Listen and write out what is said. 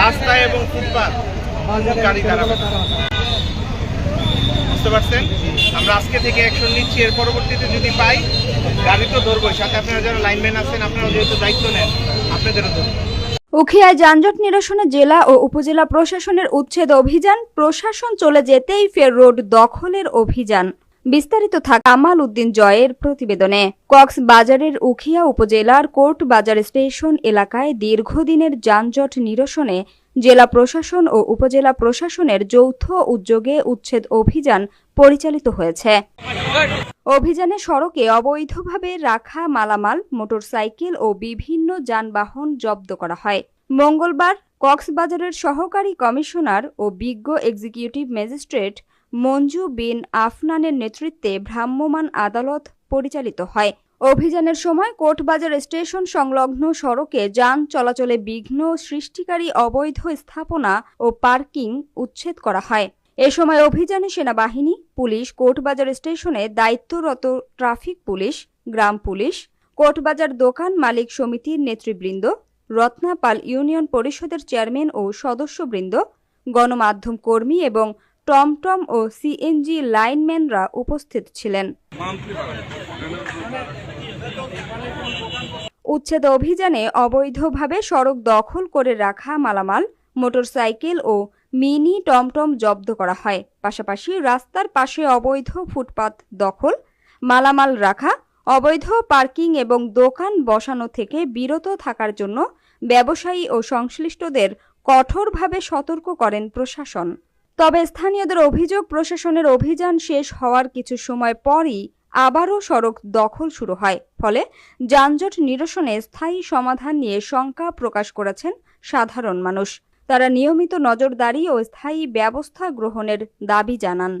রাস্তায় এবং ফুটপাত বুঝতে পারছেন? আমরা আজকে থেকে অ্যাকশন নিচ্ছি, এর পরবর্তীতে যদি পাই, গাড়ি তো ধরবো সাথে আপনারা যারা লাইনম্যান আছেন আপনারা যেহেতু দায়িত্ব নেন, আপনাদেরও ধরবো। উখিয়ায় যানজট নিরসনে জেলা ও উপজেলা প্রশাসনের উচ্ছেদ অভিযান, প্রশাসন চলে যেতেই ফের রোড দখলের অভিযান। বিস্তারিত থাক কামাল উদ্দিন জয়ের প্রতিবেদনে। কক্সবাজারের উখিয়া উপজেলার কোর্ট বাজার স্টেশন এলাকায় দীর্ঘদিনের যানজট নিরসনে জেলা প্রশাসন ও উপজেলা প্রশাসনের যৌথ উদ্যোগে উচ্ছেদ অভিযান পরিচালিত হয়েছে। অভিযানে সড়কে অবৈধভাবে রাখা মালামাল, মোটরসাইকেল ও বিভিন্ন যানবাহন জব্দ করা হয়। মঙ্গলবার কক্সবাজারের সহকারী কমিশনার ও বিজ্ঞ এক্সিকিউটিভ ম্যাজিস্ট্রেট মঞ্জু বিন আফনানের নেতৃত্বে ভ্রাম্যমাণ আদালত পরিচালিত হয়। অভিযানের সময় কোর্টবাজার স্টেশন সংলগ্ন সড়কে যান চলাচলে বিঘ্ন সৃষ্টিকারী অবৈধ স্থাপনা ও পার্কিং উচ্ছেদ করা হয়। এ সময় অভিযানে সেনাবাহিনী, পুলিশ কোর্টবাজার স্টেশনে দায়িত্বরত ট্রাফিক পুলিশ, গ্রাম পুলিশ কোর্টবাজার দোকান মালিক সমিতির নেতৃবৃন্দ, রত্নাপাল ইউনিয়ন পরিষদের চেয়ারম্যান ও সদস্যবৃন্দ, গণমাধ্যম কর্মী এবং টমটম ও সিএনজি লাইনম্যানরা উপস্থিত ছিলেন। উচ্ছেদ অভিযানে অবৈধভাবে সড়ক দখল করে রাখা মালামাল, মোটরসাইকেল ও মিনি টমটম জব্দ করা হয়। পাশাপাশি রাস্তার পাশে অবৈধ ফুটপাত দখল, মালামাল রাখা, অবৈধ পার্কিং এবং দোকান বসানো থেকে বিরত থাকার জন্য ব্যবসায়ী ও সংশ্লিষ্টদের কঠোরভাবে সতর্ক করেন প্রশাসন। তবে স্থানীয়দের অভিযোগ, প্রশাসনের অভিযান শেষ হওয়ার কিছু সময় পরই আবারও সড়ক দখল শুরু হয়। ফলে যানজট নিরসনে স্থায়ী সমাধান নিয়ে শঙ্কা প্রকাশ করেছেন সাধারণ মানুষ। তারা নিয়মিত নজরদারি ও স্থায়ী ব্যবস্থা গ্রহণের দাবি জানান।